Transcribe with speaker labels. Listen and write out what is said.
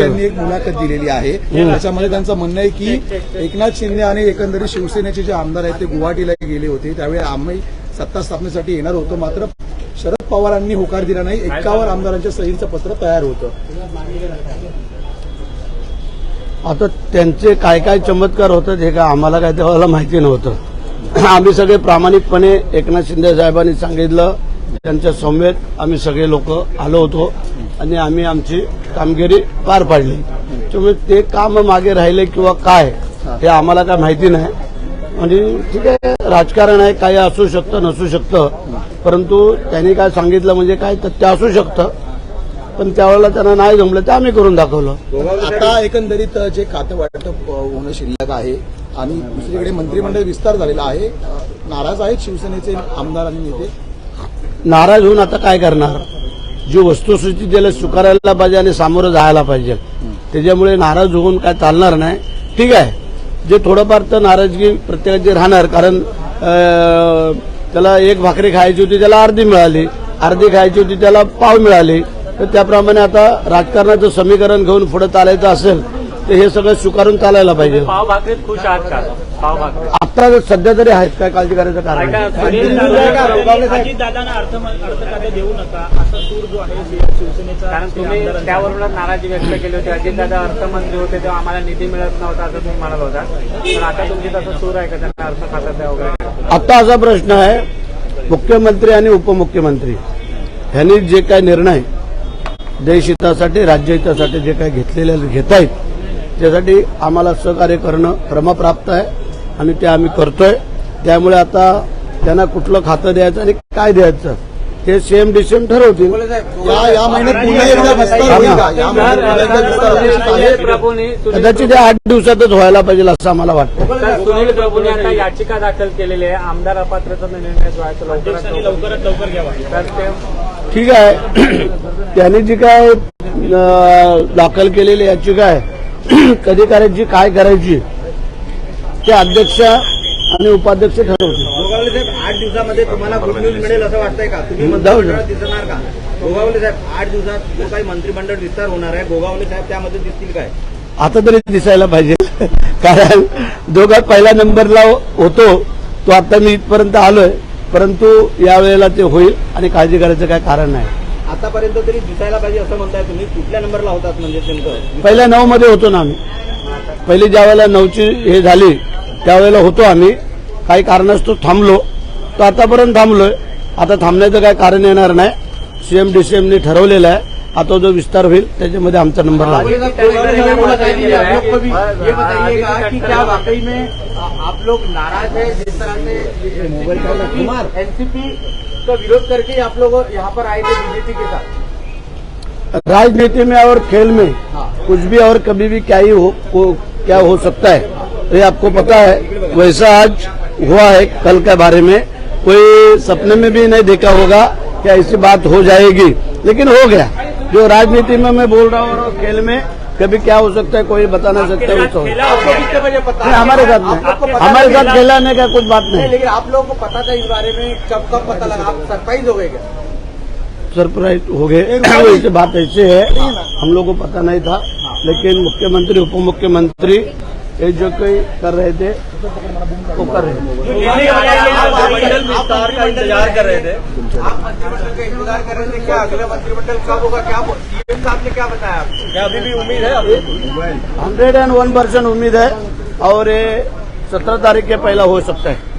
Speaker 1: यांनी एक मुलाखत दिलेली आहे. त्याच्यामध्ये त्यांचं म्हणणं आहे की एकनाथ शिंदे आणि एकंदरीत शिवसेनेचे जे आमदार आहेत ते गुवाहाटीला गेले होते. त्यावेळी आम्ही सत्ता स्थापनेसाठी येणार होतो. मात्र शरद पवारांनी होकार दिला नाही. एकावर आमदारांच्या सहींचं पत्र तयार होतं.
Speaker 2: आता त्यांचे काय काय चमत्कार होतात हे का आम्हाला काय तेव्हा माहिती नव्हतं. आम्ही सगळे प्रामाणिकपणे एकनाथ शिंदे साहेबांनी सांगितलं. त्यांच्या सौम्यत आम्ही सगळे लोक आलो होतो. आणि आम्ही आमची कामगिरी पार पाडली. त्यामुळे ते काम मागे राहिले किंवा काय हे आम्हाला काय माहिती नाही. आणि ठीक आहे राजकारण आहे काही असू शकतं नसू शकतं. परंतु त्यांनी काय सांगितलं म्हणजे काय तथ्य असू शकतं. पण त्यावेळेला त्यांना नाही जमलं ते आम्ही करून दाखवलं.
Speaker 1: आता एकंदरीत जे खातं वाटप होणं शिल्लक आहे आणि दुसरीकडे मंत्रिमंडळ विस्तार झालेला आहे नाराज आहेत शिवसेनेचे आमदार आणि नेते?
Speaker 2: नाराज होऊन आता काय करणार? जी वस्तुस्थिती त्याला स्वीकारायला पाहिजे आणि सामोरं जायला पाहिजे. त्याच्यामुळे नाराज होऊन काय चालणार नाही. ठीक आहे. जे थोडंफार तर नाराजगी प्रत्येकाची राहणार कारण त्याला एक भाकरी खायची होती त्याला अर्धी मिळाली. अर्धी खायची होती त्याला पाव मिळाली. तर त्याप्रमाणे आता राजकारणाचं समीकरण घेऊन पुढे चालायचं असेल तर हे सगळं स्वीकारून चालायला पाहिजे.
Speaker 3: पाव भाकरीत खुश आहात का?
Speaker 2: आता सध्या तरी आहेत काय काळजी करायचं कारण? नाही.
Speaker 3: ऐका, सुनील
Speaker 4: अजितदादांना अर्थ अर्थखाते देऊ नका. असा सूर जो आहे शिवसेनेचा
Speaker 3: कारण तुम्ही त्यावरूनच नाराजी व्यक्त केली होती. अजितदादा अर्थमंत्री होते तेव्हा आम्हाला निधी मिळत नव्हता असं तुम्ही म्हणत होता. पण आता तुमची तसं सूर आहे का? त्यांना अर्थ वगैरे?
Speaker 2: आता असा प्रश्न आहे मुख्यमंत्री आणि उपमुख्यमंत्री. ह्यांनी जे काय निर्णय देशहितासाठी राज्यहितासाठी जे काय घेतलेले घेत आहेत त्यासाठी आम्हाला सहकार्य करणं क्रमप्राप्त आहे आणि ते आम्ही करतोय. त्यामुळे आता त्यांना कुठलं खातं द्यायचं आणि काय द्यायचं ते सेम डिसेम ठरवतील.
Speaker 1: या या महिन्यात
Speaker 2: कदाचित या आठ दिवसातच व्हायला पाहिजे असं आम्हाला वाटतं.
Speaker 3: सुनील प्रभूंनी आता याचिका दाखल केलेली आहे. आमदार अपात्रचा निर्णय जो आहे तो लवकरात लवकर
Speaker 4: घ्यावा.
Speaker 2: ठीक आहे. त्यांनी जी काय दाखल केलेली याचिका आहे कधी करायची काय करायची ते अध्यक्ष आणि उपाध्यक्ष ठरवतील.
Speaker 5: गोगावले साहेब आठ दिवसामध्ये तुम्हाला गुड न्यूज मिळेल असं वाटतंय का? तुम्ही मंत्रिमंडळात दिसणार का? गोगावले साहेब आठ दिवसात जो काही मंत्रिमंडळ विस्तार होणार आहे गोगावले साहेब त्यामध्ये दिसतील काय?
Speaker 2: आता तरी दिसायला पाहिजे. कारण दोघात पहिल्या नंबरला होतो तो आता मी इथपर्यंत आलोय. परंतु यावेळेला ते होईल आणि काळजी करायचं काय कारण नाही.
Speaker 5: आतापर्यंत तरी दिसायला पाहिजे असं म्हणताय तुम्ही. कुठल्या नंबरला होतात म्हणजे नेमकं?
Speaker 2: पहिल्या नऊ मध्ये होतो ना आम्ही. पहिली ज्या वेळेला नऊची हे झाली त्यावेळेला होतो आम्ही. काही कारणास्तव थांबलो. तर आतापर्यंत थांबलोय. आता थांबण्याचं काय कारण येणार नाही. सीएम डीसीएमनी ठरवलेलं आहे. आता जो विस्तार होईल त्याच्यामध्ये आमचा नंबर लागेल.
Speaker 5: आप लोग नाराज है जिस तरह से एनसीपी का विरोध करके आप लोग यहाँ पर आए थे बीजेपी के साथ?
Speaker 2: राजनीति में और खेल में कुछ भी और कभी भी क्या ही हो को, क्या हो सकता है ये आपको पता है। वैसा आज हुआ है कल के बारे में। कोई सपने में भी नहीं देखा होगा कि ऐसी बात हो जाएगी। लेकिन हो गया। जो राजनीति में मैं बोल रहा हूँ और खेल में कभी क्या हो सकता है कोई बता नहीं सकता वो तो
Speaker 5: आपको कितने
Speaker 2: नहीं, हमारे साथ नहीं। हमारे साथ खिलाने का कुछ बात
Speaker 5: नहीं लेकिन आप लोगों को पता था इस बारे में कब कब पता लगा? आप सरप्राइज़ हो गए क्या?
Speaker 2: सरप्राइज़ हो गए। वैसे बात ऐसे है हम लोग को पता नहीं था लेकिन मुख्यमंत्री उप मुख्यमंत्री ये जो कोई कर रहे थे वो
Speaker 4: कर रहे थे।
Speaker 5: आप मंत्रिमंडल का इंतज़ार कर रहे थे क्या? अगला मंत्रिमंडल कब होगा? क्या सीएम साहब ने क्या बताया आपको?
Speaker 4: क्या अभी भी उम्मीद है अभी?
Speaker 2: हंड्रेड एंड वन परसेंट उम्मीद है और ये सत्रह तारीख के पहला हो सकता है।